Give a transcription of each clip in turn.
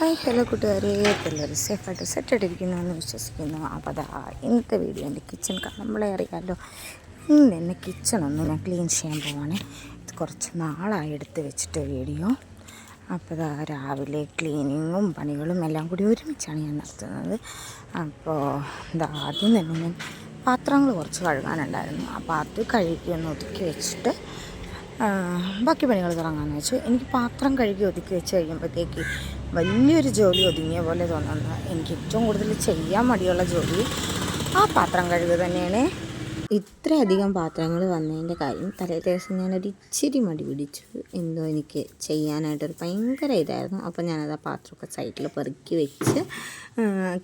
Hi hello കൂട്ടുകാരെ. എല്ലാവരും സേഫായിട്ട് സെറ്റായിട്ടിരിക്കുന്നു എന്ന് വിശ്വസിക്കുന്നു. അപ്പോൾ അതാ ഇന്നത്തെ വീഡിയോ എന്റെ കിച്ചൺ നമ്മളെ അറിയാമല്ലോ ഇന്ന് എന്റെ കിച്ചൺ ഒന്ന് ഞാൻ ക്ലീൻ ചെയ്യാൻ പോവാണ്. ഇത് കുറച്ച് നാളായി എടുത്ത് വെച്ചിട്ട് വീഡിയോ. അപ്പോൾ അതാ രാവിലെ ക്ലീനിങ്ങും പണികളും എല്ലാം കൂടി ഒരുമിച്ചാണ് ഞാൻ നടത്തുന്നത്. അപ്പോൾ ഇതാ ആദ്യം തന്നെ ഞാൻ പാത്രങ്ങൾ കുറച്ച് കഴുകാനുണ്ടായിരുന്നു. അപ്പോൾ അത് കഴുകി ഒന്ന് ഒതുക്കി വെച്ചിട്ട് ബാക്കി പണികൾ തുടങ്ങാമെന്ന് വെച്ചു എനിക്ക് പാത്രം കഴുകി ഒതുക്കി വെച്ച് കഴിയുമ്പോഴത്തേക്ക് വലിയൊരു ജോലി ഒതുങ്ങിയ പോലെ തോന്നുന്നു. എനിക്ക് ഏറ്റവും കൂടുതൽ ചെയ്യാൻ മടിയുള്ള ജോലി ആ പാത്രം കഴുകുക തന്നെയാണ്. ഇത്രയധികം പാത്രങ്ങൾ വന്നതിന്റെ കാര്യം തലേ ദിവസം ഞാനൊരു ഇച്ചിരി മടി പിടിച്ചു. എന്തോ എനിക്ക് ചെയ്യാനായിട്ടൊരു ഭയങ്കര ഇതായിരുന്നു. അപ്പോൾ ഞാനത് ആ പാത്രമൊക്കെ സൈഡിൽ പെറുക്കി വെച്ച്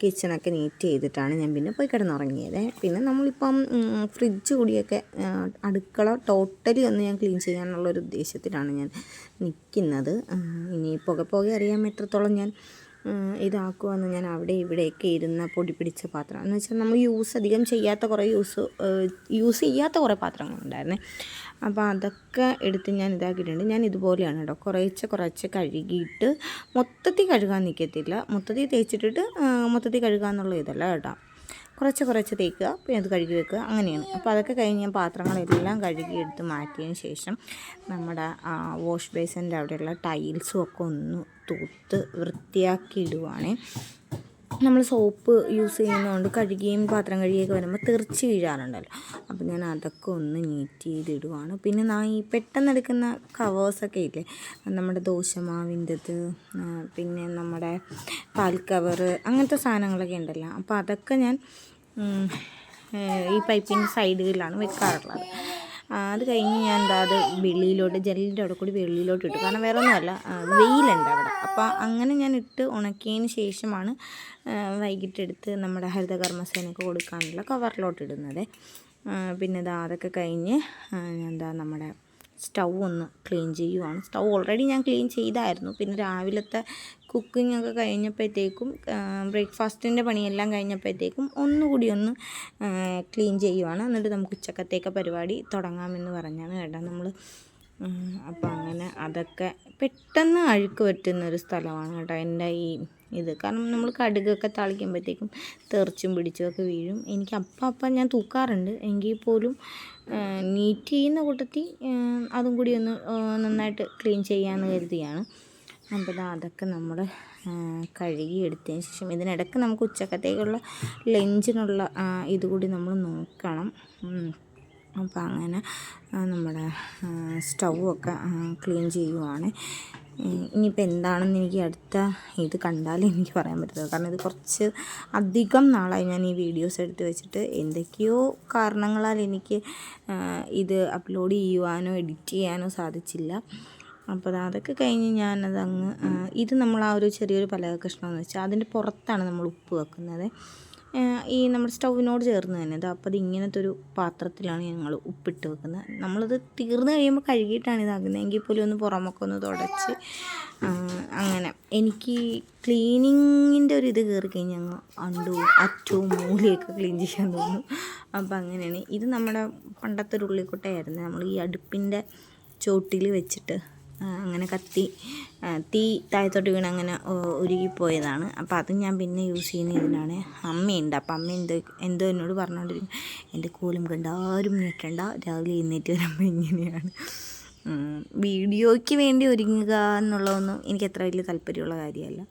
കിച്ചണൊക്കെ നീറ്റ് ചെയ്തിട്ടാണ് ഞാൻ പിന്നെ പോയി കിടന്നുറങ്ങിയത്. പിന്നെ നമ്മളിപ്പം ഫ്രിഡ്ജ് കൂടിയൊക്കെ അടുക്കള ടോട്ടലി ഒന്ന് ഞാൻ ക്ലീൻ ചെയ്യാനുള്ളൊരു ഉദ്ദേശത്തിലാണ് ഞാൻ നിൽക്കുന്നത് ഇനി പുക പുക അറിയാൻ എത്രത്തോളം ഞാൻ ഉം, ഇതാക്കുമെന്ന് ഞാൻ അവിടെ ഇവിടെയൊക്കെ ഇരുന്ന പൊടി പിടിച്ച പാത്രം. എന്ന് വെച്ചാൽ നമ്മൾ യൂസ് അധികം ചെയ്യാത്ത കുറേ യൂസ് യൂസ് ചെയ്യാത്ത കുറേ പാത്രങ്ങളുണ്ടായിരുന്നേ. അപ്പോൾ അതൊക്കെ എടുത്ത് ഞാൻ ഇതാക്കിയിട്ടുണ്ട്. ഞാൻ ഇതുപോലെയാണ് കേട്ടോ കുറേശ്ശെ കുറച്ച് കഴുകിയിട്ട് മൊത്തത്തിൽ കഴുകാൻ നിൽക്കത്തില്ല മൊത്തത്തിൽ തേച്ചിട്ടിട്ട് മൊത്തത്തിൽ കഴുകാന്നുള്ള ഇതല്ല കേട്ടോ. കുറച്ച് കുറച്ച് തേക്കുക പിന്നെ അത് കഴുകി വെക്കുക അങ്ങനെയാണ്. അപ്പോൾ അതൊക്കെ കഴിഞ്ഞ് ഞാൻ പാത്രങ്ങളെല്ലാം കഴുകി എടുത്ത് മാറ്റിയതിന് ശേഷം നമ്മുടെ വാഷ് ബേസിന്റെ അവിടെയുള്ള ടൈൽസും ഒക്കെ ഒന്ന് തൂത്ത് വൃത്തിയാക്കി ഇടുവാണേ. നമ്മൾ സോപ്പ് യൂസ് ചെയ്യുന്നതുകൊണ്ട് കഴുകിയും പാത്രം കഴുകിയൊക്കെ വരുമ്പോൾ തെറിച്ച് വീഴാറുണ്ടല്ലോ. അപ്പോൾ ഞാൻ അതൊക്കെ ഒന്ന് നീറ്റ് ചെയ്തിടുവാണ്. പിന്നെ നാ ഈ പെട്ടെന്ന് എടുക്കുന്ന കവേഴ്സൊക്കെ ഇല്ലേ? നമ്മുടെ ദോശമാവിന്റെത് പിന്നെ നമ്മുടെ പാൽ കവറ് അങ്ങനത്തെ സാധനങ്ങളൊക്കെ ഉണ്ടല്ലോ. അപ്പോൾ അതൊക്കെ ഞാൻ ഈ പൈപ്പിന്റെ സൈഡിലാണ് വെക്കാറുള്ളത്. അത് കഴിഞ്ഞ് ഞാൻ എന്താ അത് വെള്ളിയിലോട്ട് ജനലിന്റെ അവിടെ കൂടി വെള്ളിയിലോട്ട് ഇട്ടു. കാരണം വേറെ ഒന്നുമല്ല വെയിലുണ്ട് അവിടെ. അപ്പോൾ അങ്ങനെ ഞാൻ ഇട്ട് ഉണക്കിയതിന് ശേഷമാണ് വൈകിട്ട് എടുത്ത് നമ്മുടെ ഹരിതകർമ്മസേനയ്ക്ക് കൊടുക്കാനുള്ള കവറിലോട്ട് ഇടുന്നത്. പിന്നെ ഇതാ അതൊക്കെ കഴിഞ്ഞ് എന്താ നമ്മുടെ സ്റ്റൗ ഒന്ന് ക്ലീൻ ചെയ്യുവാണ്. സ്റ്റൗ ഓൾറെഡി ഞാൻ ക്ലീൻ ചെയ്തായിരുന്നു. പിന്നെ രാവിലത്തെ കുക്കിംഗ് ഒക്കെ കഴിഞ്ഞപ്പോഴത്തേക്കും ബ്രേക്ക്ഫാസ്റ്റിന്റെ പണിയെല്ലാം കഴിഞ്ഞപ്പോഴത്തേക്കും ഒന്നുകൂടി ഒന്ന് ക്ലീൻ ചെയ്യുവാണ്. എന്നിട്ട് നമുക്ക് ഉച്ചക്കത്തേക്ക് പരിപാടി തുടങ്ങാമെന്ന് പറഞ്ഞാണ് കേട്ടോ നമ്മൾ അപ്പോൾ അങ്ങനെ അതൊക്കെ പെട്ടെന്ന് അഴുക്ക് പറ്റുന്ന ഒരു സ്ഥലമാണ് കേട്ടോ എന്റെ ഈ ഇത്. കാരണം നമ്മൾ കടുകൊക്കെ താളിക്കുമ്പോഴത്തേക്കും തെറിച്ചും പിടിച്ചുമൊക്കെ വീഴും. എനിക്ക് അപ്പം അപ്പം ഞാൻ തൂക്കാറുണ്ട്. എങ്കിൽ പോലും നീറ്റ് ചെയ്യുന്ന കൂട്ടത്തിൽ അതും കൂടി ഒന്ന് നന്നായിട്ട് ക്ലീൻ ചെയ്യാമെന്ന് കരുതിയാണ്. അപ്പോൾ അതൊക്കെ നമ്മൾ കഴുകി എടുത്തതിന് ശേഷം ഇതിനിടയ്ക്ക് നമുക്ക് ഉച്ചക്കത്തേക്കുള്ള ലഞ്ചിനുള്ള ഇതുകൂടി നമ്മൾ നോക്കണം. അപ്പം അങ്ങനെ നമ്മുടെ സ്റ്റൗ ഒക്കെ ക്ലീൻ ചെയ്യുവാണ്. ഇനിയിപ്പോൾ എന്താണെന്ന് എനിക്ക് അടുത്ത ഇത് കണ്ടാലേ എനിക്ക് പറയാൻ പറ്റത്തില്ല കാരണം ഇത് കുറച്ച് അധികം നാളായി ഞാൻ ഈ വീഡിയോസ് എടുത്ത് വെച്ചിട്ട് എന്തൊക്കെയോ കാരണങ്ങളാൽ എനിക്ക് ഇത് അപ്ലോഡ് ചെയ്യുവാനോ എഡിറ്റ് ചെയ്യാനോ സാധിച്ചില്ല. അപ്പോൾ അതൊക്കെ കഴിഞ്ഞ് ഞാനതങ്ങ് ഇത് നമ്മൾ ആ ഒരു ചെറിയൊരു പലക എന്ന് വെച്ചാൽ അതിന്റെ പുറത്താണ് നമ്മൾ ഉപ്പ് വെക്കുന്നത്. ഈ നമ്മുടെ സ്റ്റൗവിനോട് ചേർന്ന് തന്നെ. ഇത് അപ്പോൾ അത് ഇങ്ങനത്തെ ഒരു പാത്രത്തിലാണ് ഞങ്ങൾ ഉപ്പിട്ട് വെക്കുന്നത്. നമ്മളത് തീർന്നു കഴിയുമ്പോൾ കഴുകിയിട്ടാണ് ഇതാക്കുന്നത് എങ്കിൽ പോലും ഒന്ന് പുറമൊക്കെ ഒന്ന് തുടച്ച് അങ്ങനെ. എനിക്ക് ക്ലീനിങ്ങിന്റെ ഒരു ഇത് കയറി കഴിഞ്ഞാൽ ഞങ്ങൾ അണ്ടു അറ്റവും മൂലയൊക്കെ ക്ലീൻ ചെയ്യാൻ തോന്നും അപ്പോൾ അങ്ങനെയാണ്. ഇത് നമ്മുടെ പണ്ടത്തെ ഒരു ഉള്ളിക്കുട്ടയായിരുന്നു. നമ്മൾ ഈ അടുപ്പിന്റെ ചോട്ടിൽ വെച്ചിട്ട് അങ്ങനെ കത്തി തീ താഴത്തോട്ട് വീണ് അങ്ങനെ ഉരുകിപ്പോയതാണ്. അപ്പോൾ അത് ഞാൻ പിന്നെ യൂസ് ചെയ്യുന്ന ഇതിനാണ് അമ്മയുണ്ട്. അപ്പോൾ അമ്മ എന്തോ എന്തോ എന്നോട് പറഞ്ഞുകൊണ്ടിരിക്കും എന്റെ കൂലും കണ്ട് ആരും ഞെട്ടണ്ട രാവിലെ എഴുന്നേറ്റ് വരുമ്പോൾ ഇങ്ങനെയാണ്. വീഡിയോയ്ക്ക് വേണ്ടി ഒരുങ്ങുക എന്നുള്ളതൊന്നും എനിക്ക് അത്ര വലിയ താല്പര്യമുള്ള കാര്യമല്ല.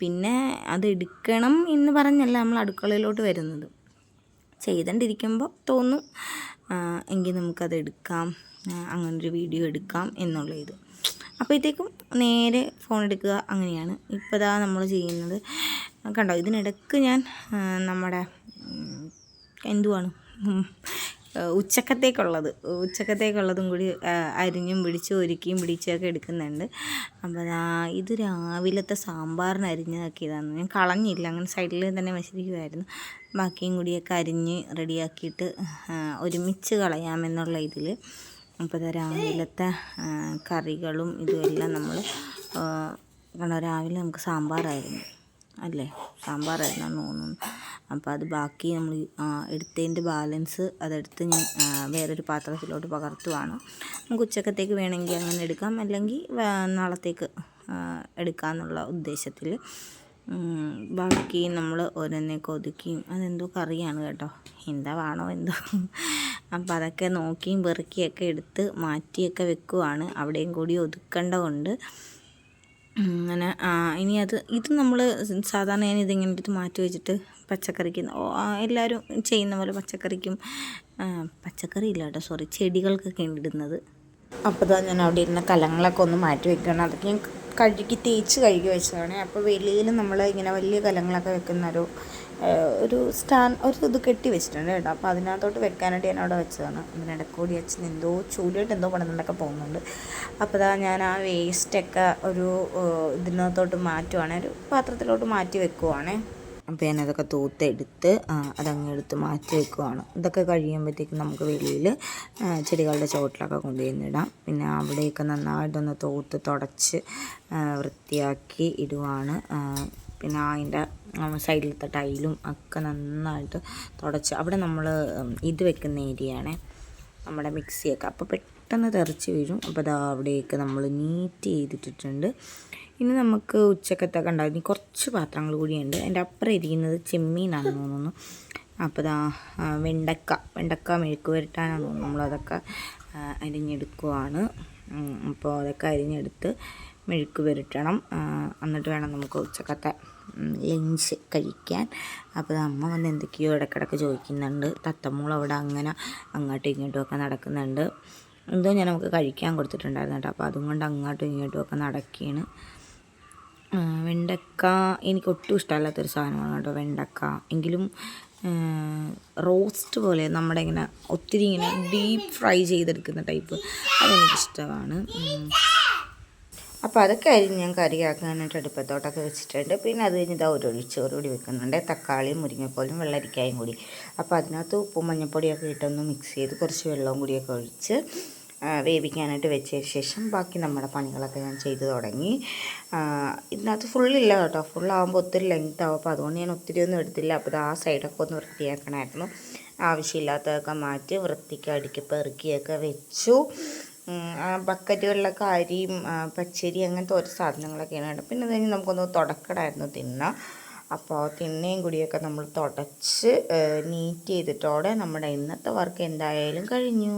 പിന്നെ അത് എടുക്കണം എന്ന് പറഞ്ഞല്ല നമ്മൾ അടുക്കളയിലോട്ട് വരുന്നത്. ചെയ്തുകൊണ്ടിരിക്കുമ്പോൾ തോന്നും എങ്കിൽ നമുക്കത് എടുക്കാം. അങ്ങനൊരു വീഡിയോ എടുക്കാം എന്നുള്ള ഇത് അപ്പോഴത്തേക്കും നേരെ ഫോൺ എടുക്കുക അങ്ങനെയാണ്. ഇപ്പോൾ ഇതാ നമ്മൾ ചെയ്യുന്നത്. കണ്ടോ ഇതിനിടക്ക് ഞാൻ നമ്മുടെ എന്തുവാണ്? ഉച്ചക്കത്തേക്കുള്ളത്. ഉച്ചക്കത്തേക്കുള്ളതും കൂടി അരിഞ്ഞും പിടിച്ച് ഒരുക്കിയും പിടിച്ചൊക്കെ എടുക്കുന്നുണ്ട്. അപ്പോൾ ഇത് രാവിലത്തെ സാമ്പാറിന് അരിഞ്ഞതാക്കിയതാണ് ഞാൻ കളഞ്ഞില്ല. അങ്ങനെ സൈഡിൽ തന്നെ വെച്ചിരിക്കുമായിരുന്നു ബാക്കിയും കൂടിയൊക്കെ അരിഞ്ഞ് റെഡിയാക്കിയിട്ട് ഒരുമിച്ച് കളയാമെന്നുള്ള ഇതിൽ അപ്പോൾ രാവിലത്തെ കറികളും ഇതുമെല്ലാം നമ്മൾ കണ്ടോ രാവിലെ നമുക്ക് സാമ്പാറായിരുന്നു അല്ലേ? സാമ്പാറായിരുന്നു തോന്നുന്നു അപ്പോൾ അത് ബാക്കി നമ്മൾ എടുത്തതിന്റെ ബാലൻസ് അതെടുത്ത് ഞാൻ വേറൊരു പാത്രത്തിലോട്ട് പകർത്തുവാണ്. നമുക്ക് ഉച്ചക്കത്തേക്ക് വേണമെങ്കിൽ അങ്ങനെ എടുക്കാം അല്ലെങ്കിൽ നാളത്തേക്ക് എടുക്കാമെന്നുള്ള ഉദ്ദേശത്തിൽ. ബാക്കി നമ്മൾ ഓരോന്നൊക്കെ ഒതുക്കിയും അതെന്തോ കറിയാണ് കേട്ടോ. എന്താ വേണോ എന്തോ. അപ്പം അതൊക്കെ നോക്കിയും പെറുക്കിയൊക്കെ എടുത്ത് മാറ്റിയൊക്കെ വെക്കുവാണ്. അവിടെയും കൂടി ഒതുക്കേണ്ട കൊണ്ട് അങ്ങനെ ഇനി അത് ഇത് നമ്മൾ സാധാരണ ഞാൻ ഇതിങ്ങനെ എടുത്ത് മാറ്റി വെച്ചിട്ട് പച്ചക്കറിക്ക്. എല്ലാവരും ചെയ്യുന്ന പോലെ പച്ചക്കറിക്കും. പച്ചക്കറി ഇല്ല കേട്ടോ സോറി ചെടികൾക്കൊക്കെ ഇടുന്നത്. അപ്പോൾ ഇതാ ഞാൻ അവിടെ ഇരുന്ന കലങ്ങളൊക്കെ ഒന്ന് മാറ്റി വെക്കണം. അതൊക്കെ ഞാൻ കഴുകി തേച്ച് കഴുകി വെച്ചതാണ്. അപ്പോൾ വെളിയിൽ നമ്മൾ ഇങ്ങനെ വലിയ കലങ്ങളൊക്കെ വെക്കുന്ന ഒരു ആ, ഒരു സ്റ്റാൻ ഒരു ഇത് കെട്ടി വെച്ചിട്ടുണ്ട് കേട്ടോ. അപ്പോൾ അതിനകത്തോട്ട് വെക്കാനായിട്ട് ഞാൻ അവിടെ വെച്ചതാണ്. അതിന് ഇടക്കൂടി അച്ഛൻ എന്തോ ചൂടായിട്ട് എന്തോ പണിതുകൊണ്ടൊക്കെ പോകുന്നുണ്ട്. അപ്പോൾ അതാ ഞാൻ ആ വേസ്റ്റൊക്കെ ഒരു ഇതിനകത്തോട്ട് മാറ്റുവാണ്. ഒരു പാത്രത്തിലോട്ട് മാറ്റി വെക്കുവാണ്. അപ്പോൾ ഞാനതൊക്കെ തൂത്തെടുത്ത് അതങ്ങ് എടുത്ത് മാറ്റി വെക്കുവാണ്. ഇതൊക്കെ കഴിയുമ്പോഴത്തേക്കും നമുക്ക് വെളിയിൽ ചെടികളുടെ ചുവട്ടിലൊക്കെ കൊണ്ടുവന്നിടാം പിന്നെ അവിടെയൊക്കെ നന്നായിട്ടൊന്ന് തൂത്ത് തുടച്ച് വൃത്തിയാക്കി ഇടുവാണ്. പിന്നെ അതിന്റെ സൈഡിലത്തെ ടൈലും ഒക്കെ നന്നായിട്ട് തുടച്ച് അവിടെ നമ്മൾ ഇത് വെക്കുന്ന ഏരിയയാണ്. നമ്മുടെ മിക്സിയൊക്കെ. അപ്പോൾ പെട്ടെന്ന് തെറിച്ച് വീഴും. അപ്പോൾ അത് അവിടെയൊക്കെ നമ്മൾ നീറ്റ് ചെയ്തിട്ടിട്ടുണ്ട്. ഇനി നമുക്ക് ഉച്ചക്കത്തൊക്കെ കണ്ടായിരുന്നു കുറച്ച് പാത്രങ്ങൾ കൂടിയുണ്ട്. എന്റെ അപ്പുറം ഇരിക്കുന്നത് ചെമ്മീനാണെന്ന് തോന്നുന്നു. അപ്പോൾ ഇതാ വെണ്ടക്ക. വെണ്ടക്ക മെഴുക്ക് പുരട്ടാനാണ് തോന്നുന്നു. നമ്മളതൊക്കെ അരിഞ്ഞെടുക്കുവാണ്. അപ്പോൾ അതൊക്കെ അരിഞ്ഞെടുത്ത് മെഴുക്ക് പുരട്ടണം. എന്നിട്ട് വേണം നമുക്ക് ഉച്ചക്കത്തെ ലഞ്ച് കഴിക്കാൻ. അപ്പോൾ അമ്മ വന്ന് എന്തൊക്കെയോ ഇടയ്ക്കിടയ്ക്ക് ചോദിക്കുന്നുണ്ട്. തത്തമ്മൂൾ അവിടെ അങ്ങനെ അങ്ങോട്ടും ഇങ്ങോട്ടും ഒക്കെ നടക്കുന്നുണ്ട്. എന്തോ ഞാൻ നമുക്ക് കഴിക്കാൻ കൊടുത്തിട്ടുണ്ടായിരുന്നു കേട്ടോ. അപ്പോൾ അതും കൊണ്ട് അങ്ങോട്ടും ഇങ്ങോട്ടും ഒക്കെ നടക്കുകയാണ് വെണ്ടക്ക എനിക്ക് ഒട്ടും ഇഷ്ടമല്ലാത്തൊരു സാധനമാണ് കേട്ടോ വെണ്ടക്ക. എങ്കിലും റോസ്റ്റ് പോലെ നമ്മുടെ ഇങ്ങനെ ഒത്തിരി ഇങ്ങനെ ഡീപ്പ് ഫ്രൈ ചെയ്തെടുക്കുന്ന ടൈപ്പ് അതെനിക്കിഷ്ടമാണ്. അപ്പോൾ അതൊക്കെ അരി ഞാൻ കറിയാക്കാനായിട്ട് അടുപ്പത്തോട്ടൊക്കെ വെച്ചിട്ടുണ്ട്. പിന്നെ അത് കഴിഞ്ഞ് ഇതാ ഒരു ഒഴിച്ചോറ് കൂടി വെക്കുന്നുണ്ട്. തക്കാളിയും മുരിങ്ങപ്പോലും വെള്ളരിക്കായും കൂടി. അപ്പോൾ അതിനകത്ത് ഉപ്പും മഞ്ഞൾപ്പൊടിയൊക്കെ ഇട്ടൊന്ന് മിക്സ് ചെയ്ത് കുറച്ച് വെള്ളവും കൂടിയൊക്കെ ഒഴിച്ച് വേവിക്കാനായിട്ട് വെച്ചതിന് ശേഷം ബാക്കി നമ്മുടെ പണികളൊക്കെ ഞാൻ ചെയ്ത് തുടങ്ങി. ഇതിനകത്ത് ഫുള്ളില്ല കേട്ടോ. ഫുള്ളാകുമ്പോൾ ഒത്തിരി ലെങ്ത് ആവും. അപ്പോൾ അതുകൊണ്ട് ഞാൻ ഒത്തിരി ഒന്നും എടുത്തില്ല. അപ്പോൾ ആ സൈഡൊക്കെ ഒന്ന് വൃത്തിയാക്കണമായിരുന്നു. ആവശ്യമില്ലാത്തതൊക്കെ മാറ്റി വൃത്തിക്ക് അടുക്കി പെറുക്കിയൊക്കെ വെച്ചു. ആ ബക്കറ്റുകളിലൊക്കെ അരിയും പച്ചരി അങ്ങനത്തെ ഓരോ സാധനങ്ങളൊക്കെയാണ് കേട്ടോ പിന്നെ കഴിഞ്ഞ് നമുക്കൊന്ന് തുടക്കടായിരുന്നു തിന്ന. അപ്പോൾ തിണ്ണയും കൂടിയൊക്കെ നമ്മൾ തുടച്ച് നീറ്റ് ചെയ്തിട്ടോടെ നമ്മുടെ ഇന്നത്തെ വർക്ക് എന്തായാലും കഴിഞ്ഞു.